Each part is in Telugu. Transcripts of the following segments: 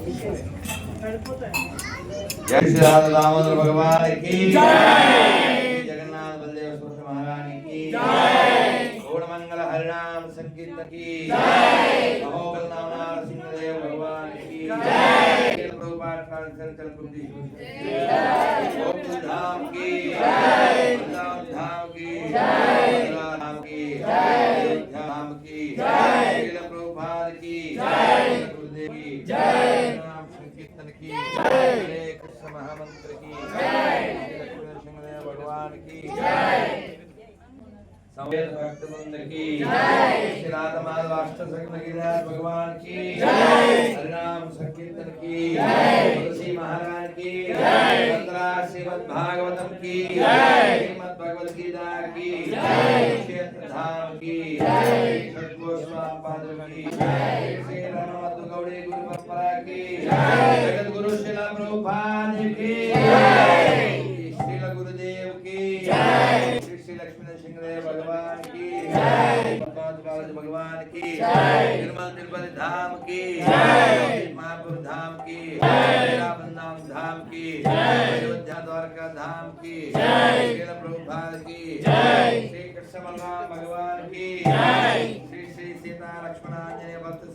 जय श्री दामोदर भगवान की जय। जगन्नाथ बलदेव सुरेश महारानी की जय। मंगल संकीर्तन की जय। महोगल भगवान की जय। प्रभुपाद जय। गोकुल धाम की जय। धाम की जय। देवी जय नाम संकीर्तन की जय कृष्ण महामंत्र की जय लक्ष्मी भगवान की जय भगवान की जय हरिनाम संकीर्तन की जय तुलसी महाराज की जय श्रीमद भागवतम की जय श्रीमद भगवत गीता की जय क्षेत्र धाम की जय। की। श्री श्री सीता लक्ष्मणांजने भक्त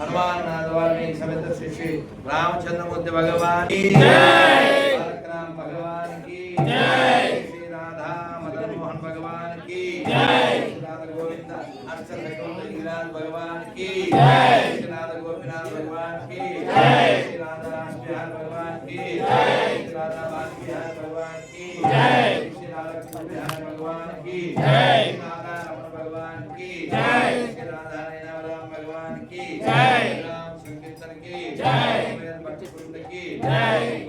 हनुमान नादवाल्मीकि समेत श्री श्री रामचंद्र मूर्ति भगवान की। बालकराम भगवान की। श्री राधा मदन मोहन भगवान की। राधा गोविंद अर्चन भगवान की। भगवान की जय राम संकीर्तन की जय वेद भक्ति कुंड की जय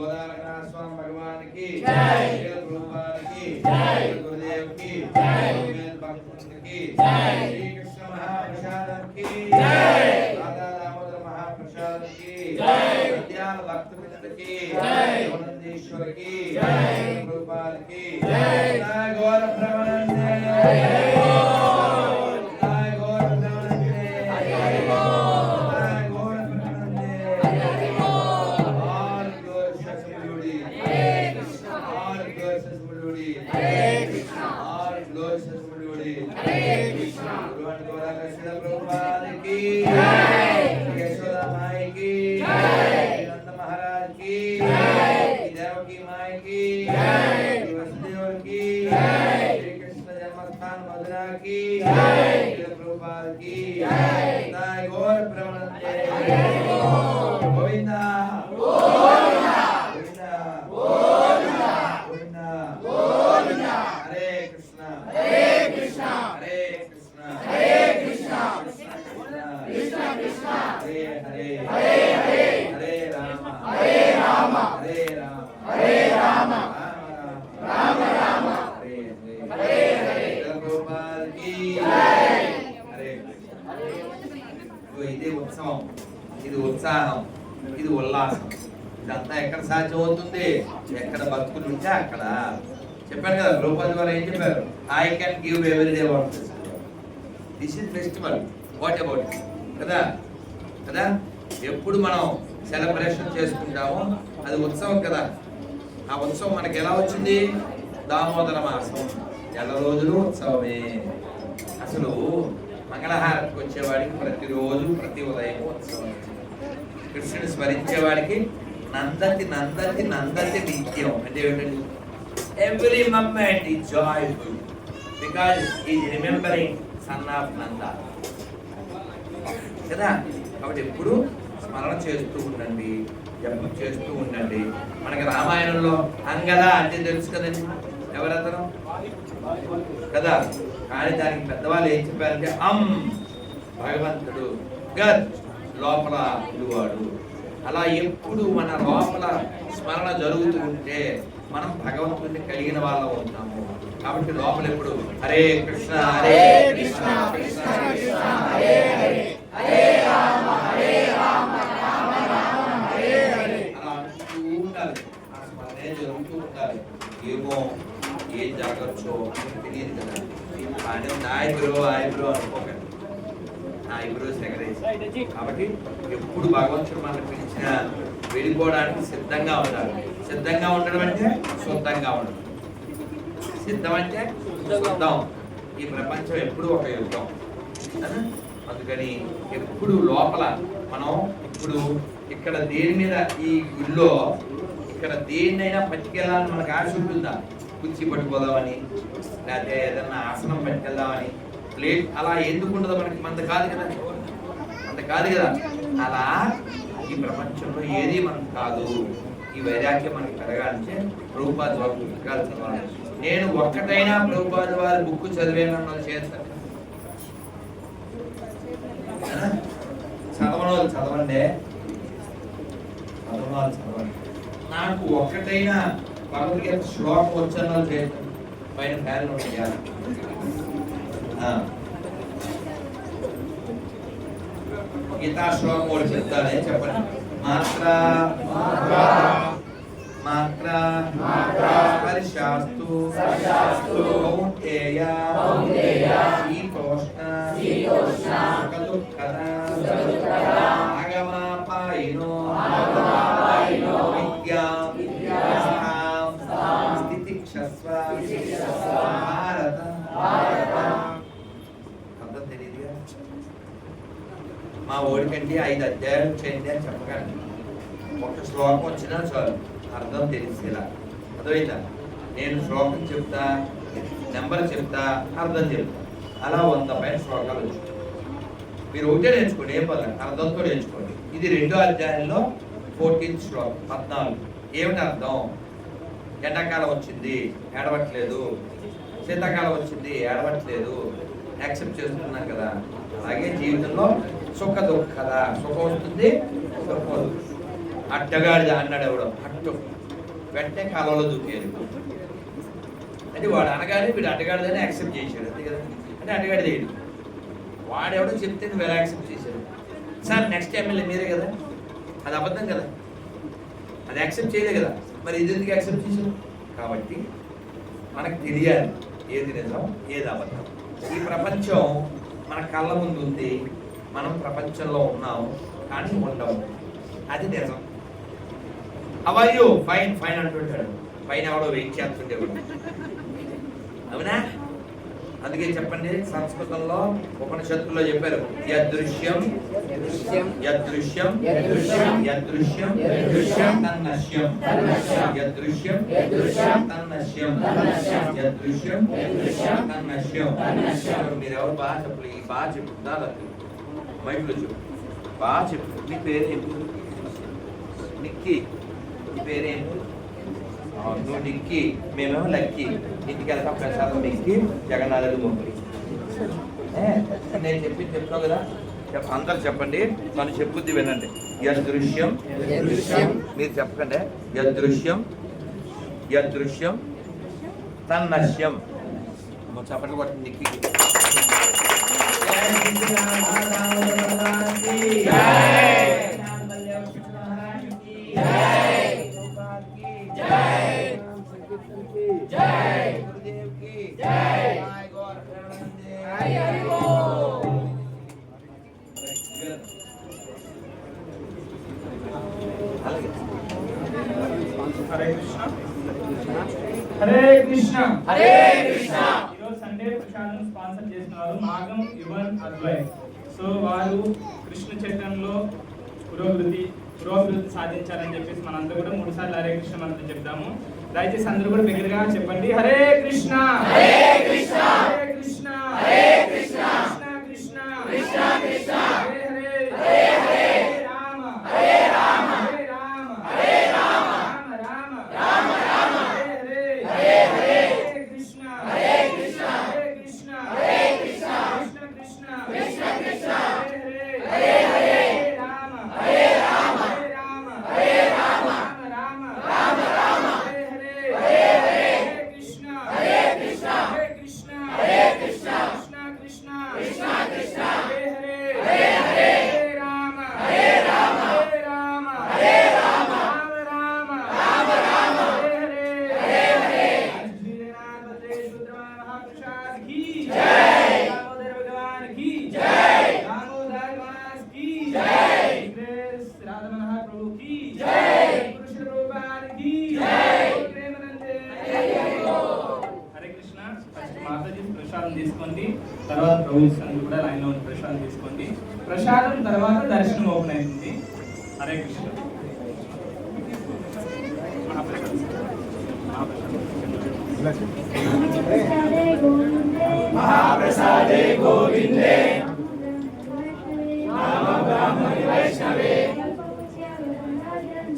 ఇది ఉత్సవం ఇది ఉత్సాహం ఇది ఉల్లాసం. ఇదంతా ఎక్కడ సాధ్యం అవుతుంది ఎక్కడ భక్తులు ఉంటే అక్కడ. చెప్పాను కదా ద్రౌపది వారు ఏం చెప్పారు? I can give every day what this is festival what about కదా? కదా? ఎప్పుడు మనం సెలబ్రేషన్ చేసుకుంటామో అది ఉత్సవం కదా. ఆ ఉత్సవం మనకి ఎలా వచ్చింది? దామోదర మాసం. నెల రోజులు ఉత్సవమే. అసలు మంగళహారతికి వచ్చేవాడికి ప్రతిరోజు ప్రతి ఉదయం ఉత్సవం. కృష్ణుని స్మరించేవాడికి నందతి నందతి నందతి నిత్యం. అంటే ఏమిటండి? ఎవ్రీ మూమెంట్ ఈ joyful because is remembering son of Nanda కదా? కాబట్టి ఎప్పుడు స్మరణ చేస్తూ ఉండండి జపం చేస్తూ ఉండండి. మనకి రామాయణంలో అంగద అంటే తెలుసు కదండి? ఎవరతను? కదా? కానీ దానికి పెద్దవాళ్ళు ఏం చెప్పారంటే అం భగవంతుడు గద్ లోపల పిలువాడు అలా ఎప్పుడు మన లోపల స్మరణ జరుగుతూ ఉంటే మనం భగవంతుడిని కలిగిన వాళ్ళం అవుతాము. కాబట్టి లోపల ఎప్పుడు హరే కృష్ణ హరే కృష్ణ కృష్ణ కృష్ణ హరే హరే హరే రామ రామ రామ హరే హరే అలా అంటూ ఉండాలి ఆ స్మరణే జరుగుతూ ఉండాలి ఏమో ఏం జరగచ్చో తెలియదు బ్రో కానీ బ్రో ఐబ్రో ఐబ్రో అనుకోకండి నా ఐబ్రోస్ ఎగరేసి కాబట్టి ఎప్పుడు భగవంతుడు మనం పిలిచిన వెళ్ళిపోవడానికి సిద్ధంగా ఉండాలి సిద్ధంగా ఉండడం అంటే సొంతంగా ఉండడం. సిద్ధం అంటే సొంతం. ఈ ప్రపంచం ఎప్పుడు ఒక యుద్ధం. అందుకని ఎప్పుడు లోపల మనం ఇప్పుడు ఇక్కడ దేని మీద ఈ గుళ్ళో ఇక్కడ దేన్నైనా పట్టుకెళ్ళాలని మనకు ఆశ ఉంటుందా? కుర్చీ పట్టుకోదామని లేకపోతే ఏదన్నా ఆసనం పట్టుకెళ్దామని ప్లేట్ అలా ఎందుకు ఉండదు మనకి? మంద కాదు కదా. అంత కాదు కదా. అలా ఈ ప్రపంచంలో ఏది మనకు కాదు. ఈ వైరాగ్యం మనకు పెరగాలంటే ప్రభుపాద వారు పుస్తకాలు చదవాలి నేను ఒక్కటైనా ప్రభుపాద వారి బుక్ చదివాను చేస్తాను చదవని వాళ్ళు చదవండి. చదవని వాళ్ళు చదవండి. నాకు ఒక్కటైనా భగవద్గీత శ్లోకం వచ్చిన వాళ్ళు చేస్తాను పైన ఫ్యాన్ ఉంటాయి ఆ. గీతా శ్లోకం ఒకటి చెప్తాడే చెప్పండి మాత్ర మాత్ర స్పర్శాస్తు కౌంతేయ శీతోష్ణ సుఖదుఃఖద మా ఓడికంటే ఐదు అధ్యాయాలు చేయండి అని చెప్పగలను ఒక శ్లోకం వచ్చినా చాలు. అర్థం తెలిసేలా. అర్థమైందా? నేను శ్లోకం చెప్తా నెంబర్ చెప్తా అర్థం చెప్తా. అలా వంద పైన శ్లోకాలు వచ్చాయి. మీరు ఒకటే నేర్చుకోండి ఏం పర్లేదు. అర్థంతో నేర్చుకోండి. ఇది రెండో అధ్యాయంలో ఫోర్టీన్త్ శ్లోకం పద్నాలుగు. ఏమిటి అర్థం? ఎండాకాలం వచ్చింది ఏడవట్లేదు. శీతాకాలం వచ్చింది ఏడవట్లేదు. యాక్సెప్ట్ చేస్తున్నాం కదా. అలాగే జీవితంలో సుఖ దుఃఖద సుఖం వస్తుంది దుఃఖం అడ్డగాడిద అన్నాడు ఎవడో అట్టు వెంటనే కాలంలో దూకేది అంటే వాడు అనగానే వీడు అడ్డగాడిదని యాక్సెప్ట్ చేశాడు అంతే కదా? అంటే అడ్డగాడిద ఏడు వాడెవడో చెప్తే నువ్వు ఎలా యాక్సెప్ట్ చేశాడు సార్ నెక్స్ట్ ఎమ్మెల్యే మీరే కదా? అది అబద్ధం కదా? అది యాక్సెప్ట్ చేయలే కదా? మరి ఇది ఎందుకు యాక్సెప్ట్ చేశారు కాబట్టి మనకు తెలియాలి ఏది నిజం ఏది అబద్ధం. ఈ ప్రపంచం మన కళ్ళ ముందు ఉంది మనం ప్రపంచంలో ఉన్నాం కానీ ఉండము. అది నిజం. అవయ్యో ఫైన్ ఫైన్ అంటుంటాడు. పైన ఎవడో వెయిట్ చేస్తుండేవాడు. అవునా? అందుకే చెప్పండి సంస్కృతంలో ఉపనిషత్తుల్లో చెప్పారు. యదృశ్యం యదృశ్యం యదృశ్యం తన్నశ్యం. యదృశ్యం తన్నశ్యం. యదృశ్యం తన్నశ్యం. మీరు ఎవరు బాగా చెప్పలేదు? బాగా చెప్తున్నారు మైక్లో చెప్పు బాగా చెప్పు. నీ పేరేంటి నిక్కి. నీ పేరేంటి ఆ, నువ్వు నిక్కి. మేమేమో లక్కి. ఇంటికి వెళ్తాం ప్రసాదం నిక్కి జగన్నాథుడు మొక్కి నేను చెప్పింది చెప్తావు కదా? చెప్ప అందరు చెప్పండి. మనం చెప్పుద్ది వినండి. యదృశ్యం. మీరు చెప్పకండి. యదృశ్యం. యదృశ్యం. తన్నశ్యం. చప్పట్లు కొట్టండి నిక్కి. హరే కృష్ణ హరే కృష్ణ హరే కృష్ణ. ఈరోజు సండే ప్రసాదం స్పాన్సర్ చేసిన వారు మాగం యువన్ అద్వై సో వారు కృష్ణ చట్టంలో పురోగతి పురోగతి సాధించాలని చెప్పేసి మనంతా కూడా మూడు సార్లు హరే కృష్ణ మనతో చెప్తాము. దయచేసి అందరూ కూడా దగ్గరగా చెప్పండి. హరే కృష్ణ! హరే కృష్ణ. హరే కృష్ణ! హరే. కృష్ణ! రాధమనహ ప్రభు జై! పురుషుల జై కృష్ణ. ఫస్ట్ మాతాజీ ప్రసాదం తీసుకోండి. తర్వాత ప్రభు సంఘం కూడా లైన్లో ఉన్న ప్రసాదం తీసుకోండి. ప్రసాదం తర్వాత దర్శనం ఓపెన్ అయింది. హరే కృష్ణ. మహాప్రసాదే.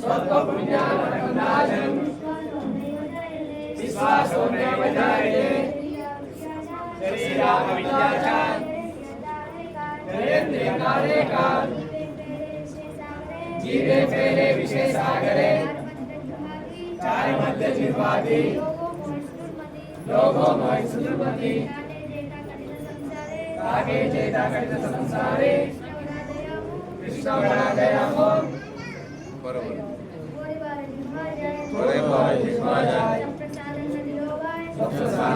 सबको पुण्यान अंदाजन विश्वास होने वजाए श्री राम विद्याचार नरेंद्र नारे का जीवे मेरे विशेष आगरे चार मध्य जीवादी लोगों में सुधुमति आगे चेता कटित संसारे कृष्ण बड़ा जय राम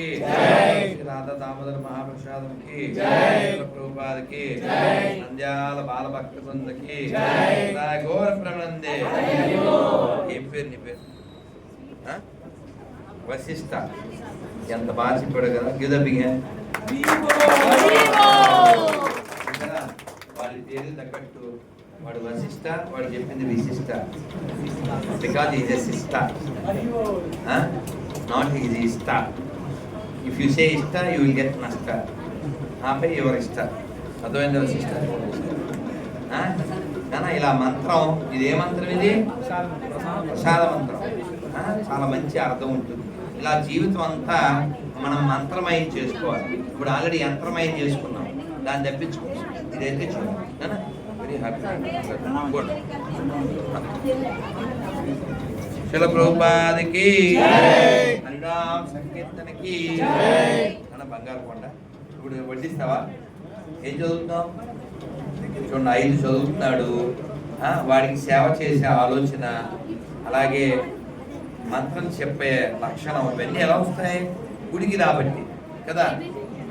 కి. రాధా దామోదర మహాప్రసాదం ప్రభుపాదికి ప్రభుపాద నంద్యాల బాలభక్త బృందకి. గౌర ప్రమణందే ఏం పేరు నీ పేరు. వశిష్ట. ఎంత బాగా కదా. గిద బిగా వాడి పేరు తగ్గట్టు వాడు వశిష్ట వాడు చెప్పింది విశిష్ట. బికాజ్ ఈజ్ ఎ సిస్ట నాట్ ఈజ్ ఇస్ట ఇఫ్ యు సే ఇష్ట యూ విల్ గెట్ నష్ట ఆపై ఎవరి ఇష్ట అర్థమైంది? నాన్న ఇలా మంత్రం ఇది ఏ మంత్రం ఇది ప్రసాద మంత్రం? చాలా మంచి అర్థం ఉంటుంది ఇలా జీవితం అంతా మనం మంత్రమయం చేసుకోవాలి ఇప్పుడు ఆల్రెడీ యంత్రమయం చేసుకున్నాం దాన్ని తప్పించుకోవచ్చు ఇదైతే చూడండి వెరీ హ్యాపీ గుడ్ శిల ప్రభుపాదికి. జై. హరినామ సంకీర్తనకి. బంగారు కొండ. ఇప్పుడు వడ్డిస్తావా? ఏం చదువుతున్నావు? చూడండి ఐదు చదువుతున్నాడు. వాడికి సేవ చేసే ఆలోచన. అలాగే మంత్రం చెప్పే లక్షణం. ఇవన్నీ ఎలా వస్తాయి? గుడికి రాబట్టి. కదా?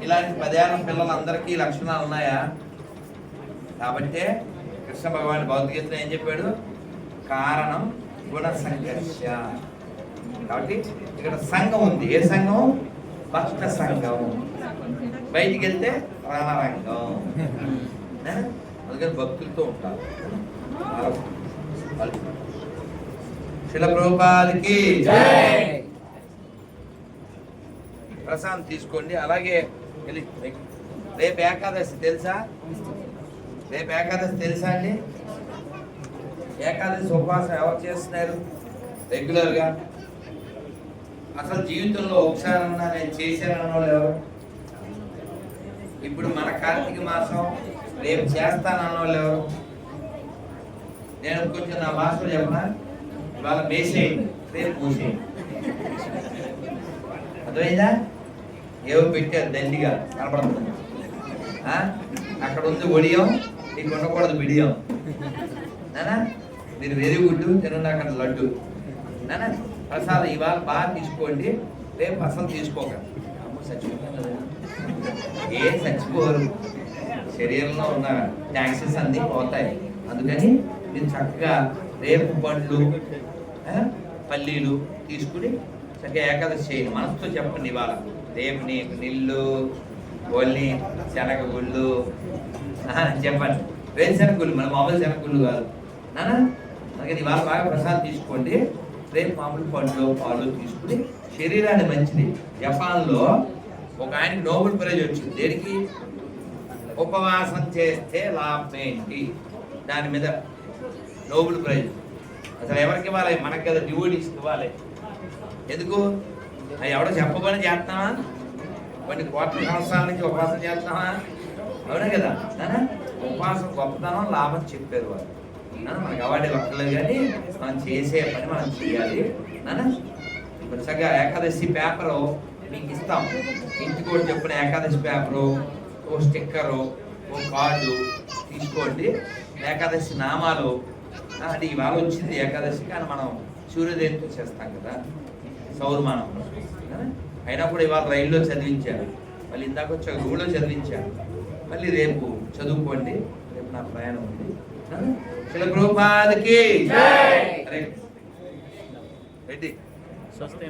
ఇలాంటి పదేళ్ళ పిల్లలందరికీ లక్షణాలు ఉన్నాయా? కాబట్టే కృష్ణ భగవాన్ భగవద్గీతలో ఏం చెప్పాడు? కారణం గుణ సంఘర్ష కాబట్టి ఇక్కడ సంఘం ఉంది. ఏ సంఘం? భక్త సంఘం. బయటికి వెళ్తే రణరంగం ఏ? అందుకని భక్తులతో ఉంటారు. శిల ప్రభుపాదికి జై. ప్రశాంత్ తీసుకోండి. అలాగే రేపు ఏకాదశి తెలుసా? రేపు ఏకాదశి తెలుసా అండి? ఏకాదశి ఉపవాసం ఎవరు చేస్తున్నారు? రెగ్యులర్గా. అసలు జీవితంలో ఒకసారన్నా నేను చేశానన్న వాళ్ళు ఎవరు? ఇప్పుడు మన కార్తీక మాసం రేపు చేస్తానన్న వాళ్ళు ఎవరు? నేను కొంచెం నా భాషలో చెప్పనా? ఇవాళ మేసేయండి రేపు మూసేయండి. అర్థమైందా? ఏవో పెట్టారు దండిగా కనపడుతుంది అక్కడ ఉంది ఒడియం నీకు ఉండకూడదు బిడియం. నానా? మీరు వెరీ గుడ్ తినండి అక్కడ లడ్డు. నానా ప్రసాదం ఇవాళ బాగా తీసుకోండి రేపు అసలు తీసుకోక. ఏం చచ్చిపోరు. శరీరంలో ఉన్న ట్యాక్సెస్ అన్నీ పోతాయి. అందుకని మీరు చక్కగా రేపు పండ్లు పల్లీలు తీసుకుని చక్కగా ఏకాదశి చేయండి. మనసుతో చెప్పండి ఇవాళ. రేపు నీకు నీళ్ళు ఒల్లి శనగ గుళ్ళు చెప్పండి. వేరుశనగ గుళ్ళు మన మామూలు శనగ గుళ్ళు కాదు. నానా అందుకని ఇవాళ బాగా ప్రసాదం తీసుకోండి. రేపు మామూలు పండ్లు పాలు తీసుకుని శరీరాన్ని మంచిది. జపాన్లో ఒక ఆయనకి నోబెల్ ప్రైజ్ వచ్చింది. దేనికి? ఉపవాసం చేస్తే లాభం ఏంటి? దాని మీద నోబెల్ ప్రైజ్. అసలు ఎవరికి ఇవ్వాలి? మనకి కదా డివోటీస్కి ఇవ్వాలి. ఎందుకు? అవి ఎవడో చెప్పబడి చేస్తున్నావా? కొన్ని కోట్ల సంవత్సరాల నుంచి ఉపవాసం చేస్తున్నావా? అవునా కదా? ఉపవాసం గొప్పతనం లాభం చెప్పారు వాళ్ళు నాన్న, మనకి అవార్డు ఒక్కలేదు కానీ మనం చేసే పని మనం చేయాలి. నాన్న చక్కగా ఏకాదశి పేపరు మీకు ఇస్తాం. ఇంటికి కూడా చెప్పిన ఏకాదశి పేపరు ఓ స్టిక్కరు ఓ కార్డు తీసుకోండి. ఏకాదశి నామాలు అది అంటే ఇవాళ వచ్చింది ఏకాదశి కానీ మనం సూర్యోదయంతో చేస్తాం కదా. సౌరమానం అయినప్పుడు ఇవాళ రైల్లో చదివించారు. మళ్ళీ ఇందాక వచ్చి ఊళ్ళో చదివించారు. మళ్ళీ రేపు చదువుకోండి. రేపు నా ప్రయాణం ఉంది. ప్రభుపాదకి. రెడ్డి. స్వస్తి